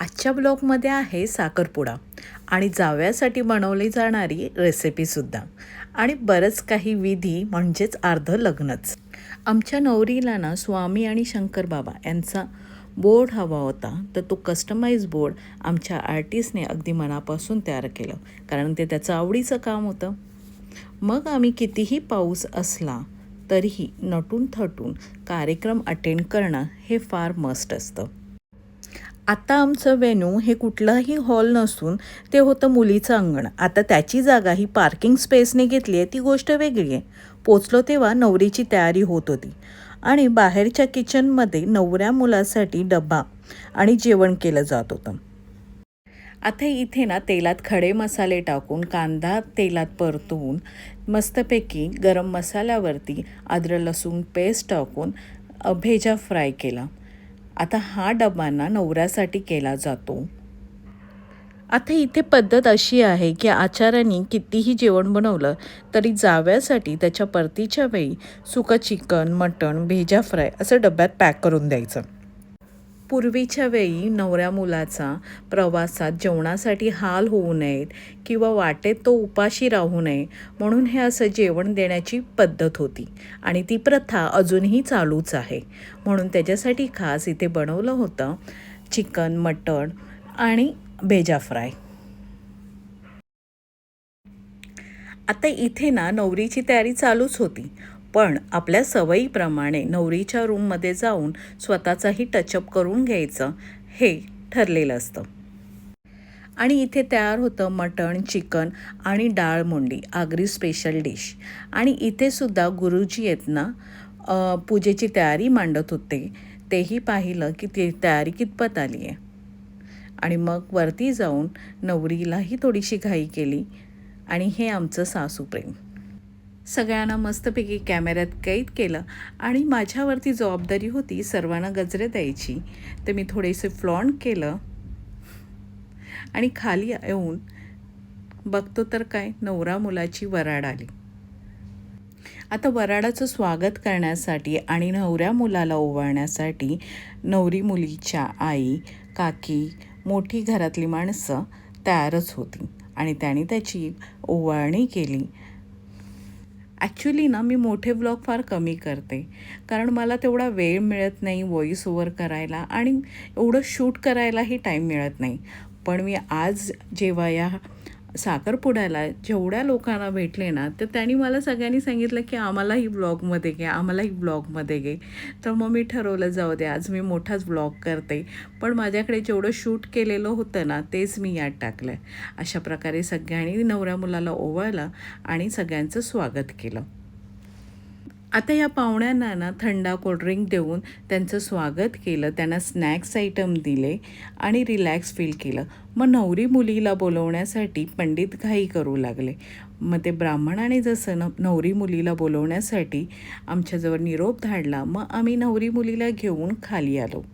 आजच्या ब्लॉगमध्ये आहे साखरपुडा आणि जाव्यासाठी बनवली जाणारी रेसिपीसुद्धा आणि बरंच काही विधी म्हणजेच अर्ध लग्नच. आमच्या नवरीला ना स्वामी आणि शंकर बाबा यांचा बोर्ड हवा होता तर तो कस्टमाइज बोर्ड आमच्या आर्टिस्टने अगदी मनापासून तयार केलं कारण ते त्याचं आवडीचं काम होतं. मग आम्ही कितीही पाऊस असला तरीही नटून थटून कार्यक्रम अटेंड करणं हे फार मस्ट असतं. आता आमचं वेन्यू हे कुठलाही हॉल नसून ते होतं मुलीचं अंगण. आता त्याची जागा ही पार्किंग स्पेसने घेतली आहे ती गोष्ट वेगळी आहे. पोचलो तेव्हा नवरीची तयारी होत होती आणि बाहेरच्या किचनमध्ये नवऱ्या मुलासाठी डबा आणि जेवण केलं जात होतं. आता इथे ना तेलात खडे मसाले टाकून कांदा तेलात परतवून मस्तपैकी गरम मसाल्यावरती आद्र लसूण पेस्ट टाकून भेजा फ्राय केला. आता हा डब्बांना नवऱ्यासाठी केला जातो. आता इथे पद्धत अशी आहे की आचार्यांनी कितीही जेवण बनवलं तरी जाव्यासाठी त्याच्या परतीच्या वेळी सुकं चिकन मटण भेजा फ्राय असं डब्यात पॅक करून द्यायचं. पूर्वीच्या वेळी नवऱ्या मुलाचा प्रवासात जेवणासाठी हाल होऊ नयेत किंवा वाटेत तो उपाशी राहू नये म्हणून हे असं जेवण देण्याची पद्धत होती. आणि ती प्रथा अजूनही चालूच आहे. म्हणून त्याच्यासाठी खास इथे बनवलं होतं चिकन मटण आणि भेजा फ्राय. आता इथे ना नवरीची तयारी चालूच होती. पण आपल्या सवयीप्रमाणे नवरीच्या रूममध्ये जाऊन स्वतःचाही टचअप करून घ्यायचं हे ठरलेलं असतं. आणि इथे तयार होतं मटण चिकन आणि डाळ मुंडी आगरी स्पेशल डिश आणि इथे सुद्धा गुरुजी आहेत ना पूजेची तयारी मांडत होते. तेही पाहिलं की ते तयारी कितपत आली आहे. आणि मग वरती जाऊन नवरीलाही थोडीशी घाई केली. आणि हे आमचं सासूप्रेम. सगळ्यांना मस्तपैकी कॅमेऱ्यात कैद केलं आणि माझ्यावरती जबाबदारी होती सर्वांना गजरे द्यायची. तर मी थोडेसे फ्लॉन्ट केलं आणि खाली येऊन बघतो तर काय नवरा मुलाची वराड आली. आता वराडाचं स्वागत करण्यासाठी आणि नवऱ्या मुलाला ओवाळण्यासाठी नवरी मुलीच्या आई काकी मोठी घरातली माणसं तयारच होती आणि त्याने त्याची ओवाळणी केली. ॲक्च्युली ना मी मोठे ब्लॉग फार कमी करते. कारण मला तेवढा वेळ मिळत नाही व्हॉईस ओवर करायला आणि एवढं शूट करायलाही टाईम मिळत नाही. पण मी आज जेव्हा या साखरपुड्याला जेवढ्या लोकांना भेटले ना तर त्यांनी मला सगळ्यांनी सांगितलं की आम्हालाही ब्लॉगमध्ये घे आम्हालाही ब्लॉगमध्ये घे. तर मग मी ठरवलं जाऊ दे आज मी मोठाच ब्लॉग करते. पण माझ्याकडे जेवढं शूट केलेलं होतं ना तेच मी यात टाकलं आहे अशा प्रकारे सगळ्यांनी नवऱ्या मुलाला ओवाळलं आणि सगळ्यांचं स्वागत केलं. आता या पाहुण्यांना ना थंडा कोल्ड्रिंक देऊन त्यांचं स्वागत केलं. त्यांना स्नॅक्स आयटम दिले आणि रिलॅक्स फील केलं. मग नवरी मुलीला बोलवण्यासाठी पंडित घाई करू लागले. मग ते ब्राह्मणाने जसं न नवरी मुलीला बोलवण्यासाठी आमच्याजवळ निरोप धाडला मग आम्ही नवरी मुलीला घेऊन खाली आलो.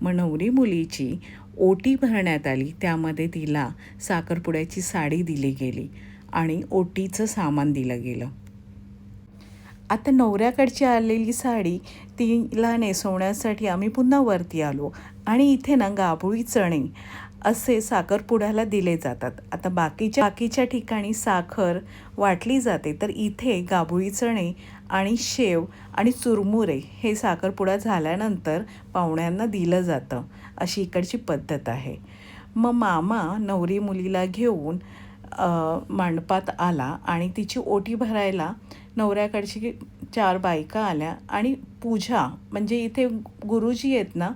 मग नवरी मुलीची ओटी भरण्यात आली. त्यामध्ये तिला साखरपुड्याची साडी दिली गेली आणि ओटीचं सामान दिलं गेलं. आता नवऱ्याकडची आलेली साडी तिला नेसवण्यासाठी आम्ही पुन्हा वरती आलो आणि इथे ना गाभुळी चणे असे साखरपुड्याला दिले जातात. आता बाकीच्या बाकीच्या ठिकाणी साखर वाटली जाते तर इथे गाभुळी चणे आणि शेव आणि चुरमुरे हे साखरपुडा झाल्यानंतर पाहुण्यांना दिलं जातं अशी इकडची पद्धत आहे. मग मामा नवरी मुलीला घेऊन मांडपात आला आणि तिची ओटी भरायला नवऱ्याकडची चार बायका आल्या आणि पूजा म्हणजे इथे गुरुजी आहेत ना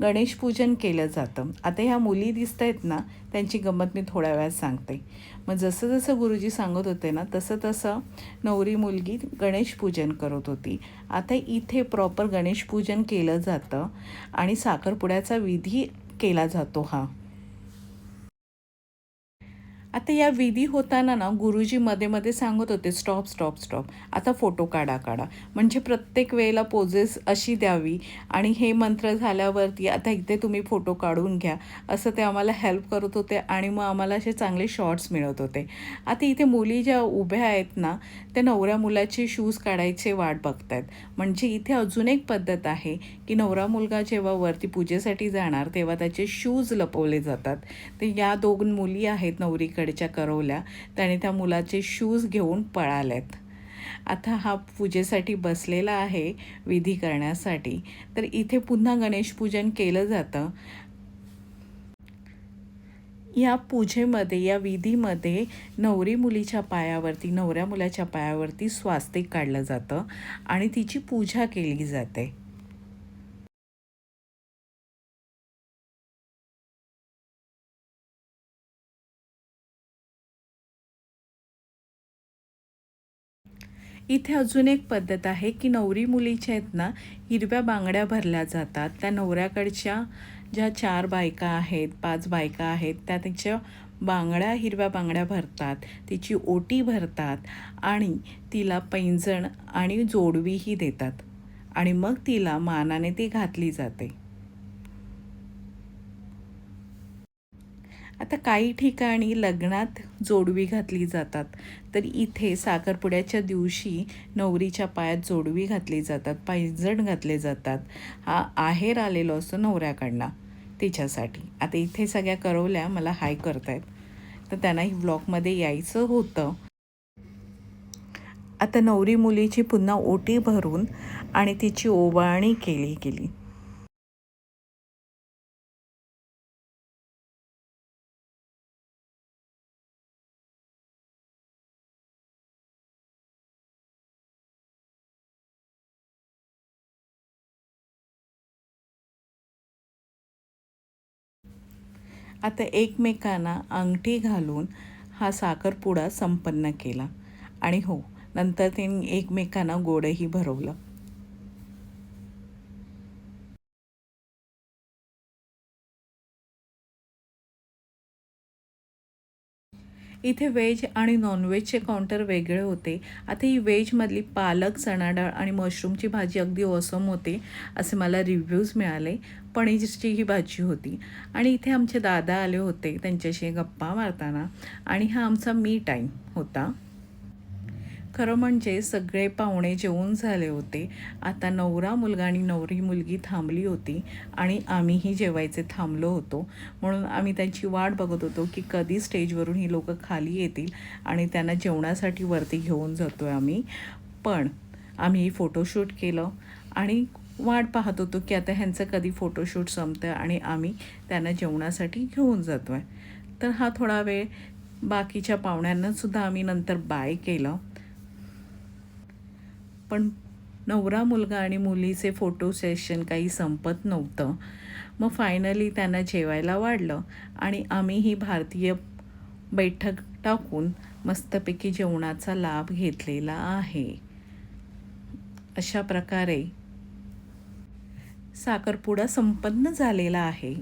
गणेश पूजन केलं जातं. आता ह्या मुली दिसत आहेत ना त्यांची गंमत मी थोड्या वेळात सांगते. मग जसं जसं गुरुजी सांगत होते ना तसं तसं नवरी मुलगी गणेश पूजन करत होती. आता इथे प्रॉपर गणेश पूजन केलं जातं आणि साखरपुड्याचा विधी केला जातो हा. आता या विधी होताना ना गुरुजी मध्ये मध्ये सांगत होते स्टॉप स्टॉप स्टॉप आता फोटो काढा काढा. म्हणजे प्रत्येक वेळेला पोजेस अशी द्यावी आणि हे मंत्र झाल्यावरती आता इथे तुम्ही फोटो काढून घ्या असं ते आम्हाला हेल्प करत होते आणि मग आम्हाला असे चांगले शॉर्ट्स मिळत होते. आता इथे मुली ज्या उभ्या आहेत ना त्या नवऱ्या मुलाचे शूज काढायचे वाट बघतायत. म्हणजे इथे अजून एक पद्धत आहे की नवरा मुलगा जेव्हा वरती पूजेसाठी जाणार तेव्हा त्याचे शूज लपवले जातात. ते या दोन मुली आहेत नवरीकडे. नवरीकडच्या करवल्या त्याने त्या मुलाचे शूज घेऊन पळाल्यात आता हा पूजेसाठी बसलेला आहे विधी करण्यासाठी. तर इथे पुन्हा गणेश पूजन केलं जातं. या पूजेमध्ये या विधीमध्ये नवरी मुलीच्या पायावरती नवऱ्या मुलाच्या पायावरती स्वास्तिक काढलं जातं आणि तिची पूजा केली जाते. इथे अजून एक पद्धत आहे की नवरी मुलीच्या आहेत ना हिरव्या बांगड्या भरल्या जातात. त्या नवऱ्याकडच्या ज्या चार बायका आहेत पाच बायका आहेत त्या त्यांच्या बांगड्या हिरव्या बांगड्या भरतात. तिची ओटी भरतात आणि तिला पैंजण आणि जोडवीही देतात. आणि मग तिला मानाने ती घातली जाते. आता काही ठिकाणी लग्नात जोडवी घातली जातात. तर इथे साखरपुड्याच्या दिवशी नवरीच्या पायात जोडवी घातली जातात पैंजण घातले जातात. हा आहेर आलेलो असतो नवऱ्याकडनं तिच्यासाठी. आता इथे सगळ्या करवल्या मला हाय करतायत. तर त्यांनाही ब्लॉकमध्ये यायचं होतं. आता नवरी मुलीची पुन्हा ओटी भरून आणि तिची ओवाळणी केली गेली आता एकमेकांना अंगठी घालून हा साखरपुडा संपन्न केला. आणि हो नंतर त्यांनी एकमेकांना गोडही भरवलं. इथे व्हेज आणि नॉनव्हेजचे काउंटर वेगळे होते. आता ही व्हेजमधली पालक चणा डाळ आणि मशरूमची भाजी अगदी ओसम होते असे मला रिव्ह्यूज मिळाले. पनीरची ही भाजी होती. आणि इथे आमचे दादा आले होते त्यांच्याशी गप्पा मारताना. आणि हा आमचा मी टाईम होता. खरं म्हणजे सगळे पाहुणे जेवून झाले होते. आता नवरा मुलगा आणि नवरी मुलगी थांबली होती आणि आम्हीही जेवायचे थांबलो होतो. म्हणून आम्ही त्यांची वाट बघत होतो की कधी स्टेजवरून ही लोकं खाली येतील आणि त्यांना जेवणासाठी वरती घेऊन जातो आहे आम्ही. पण आम्ही फोटोशूट केलं आणि वाट पाहत होतो की आता ह्यांचं कधी फोटोशूट संपतं आणि आम्ही त्यांना जेवणासाठी घेऊन जातो आहे तर हा थोडा वेळ बाकीच्या पाहुण्यांनासुद्धा आम्ही नंतर बाय केलं. पण नवरा मुलगा आणि मुलीचे फोटो सेशन काही संपत नव्हतं. मग फायनली त्यांना जेवायला वाढलं आणि आम्हीही भारतीय बैठक टाकून मस्तपैकी जेवणाचा लाभ घेतलेला आहे. अशा प्रकारे साखरपुडा संपन्न झालेला आहे.